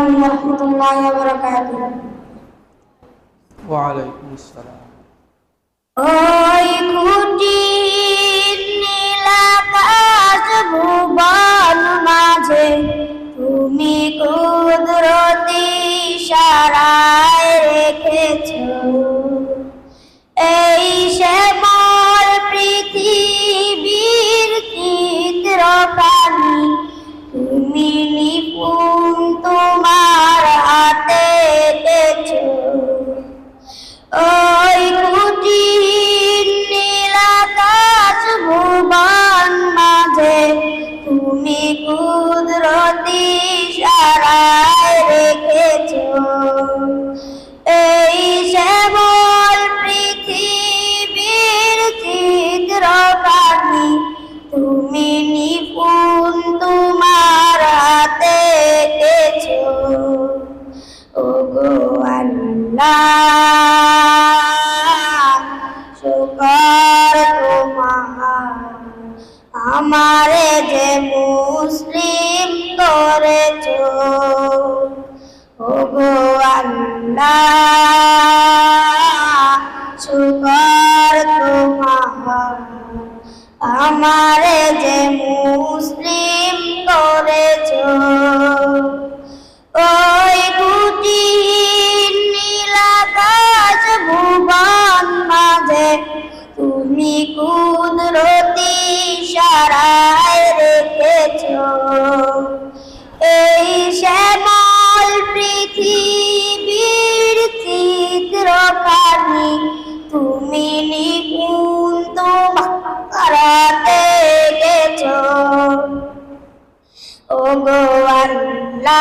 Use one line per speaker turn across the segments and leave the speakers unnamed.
warahmatullahi wabarakatuh. Waalaikumsalam. Oh ikuti আমারে যে মুসলিম করেছ গো আল্লাহ।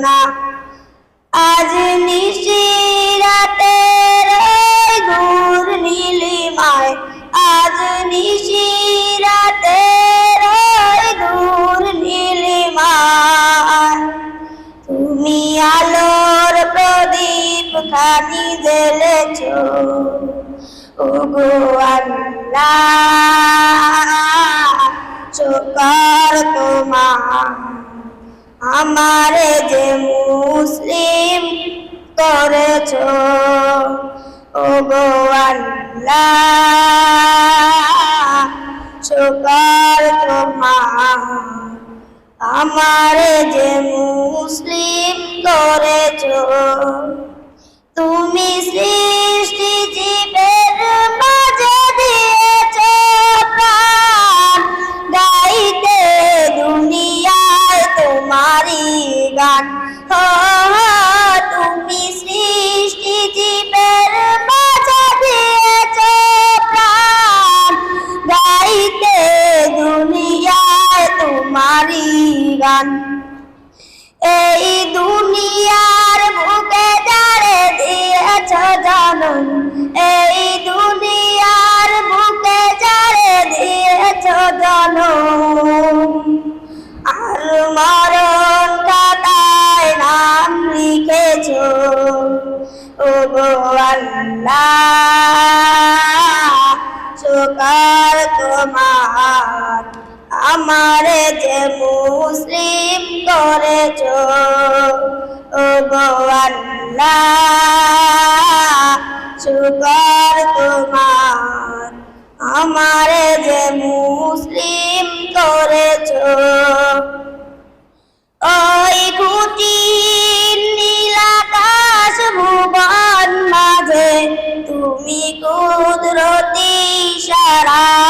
ঝর্ণা আজ নিশিরাতের ওই দূর নীলিমায়। আজ নিশিরাতের ওই দূর নীলিমায়। তুমি আলোর প্রদীপ খানি জ্বেলেছ। ওগো আল্লাহ চোকার তোমার। আমারে যে মুসলিম করেছ ও গো আল্লাহ, শুকর তোমার আমারে যে মুসলিম করেছ, তুমি সৃষ্টি গান এই দুনিয়ার বুকে যারে দিয়েছ জনম এই দুনিয়ার বুকে যারে দিয়েছ জনম আর মরণ কাটায় নাম লিখেছ। ও গো আল্লাহ শুকর তোমার আমারে যে মুসলিম করেছ, ও আল্লাহ শুকর তোমার। আমারে যে মুসলিম করেছ, ওই কুটির নীলাকাশ ভুবন মাঝে তুমি কুদরতি সারায়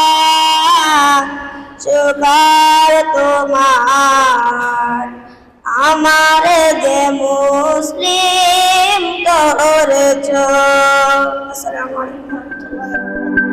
morning.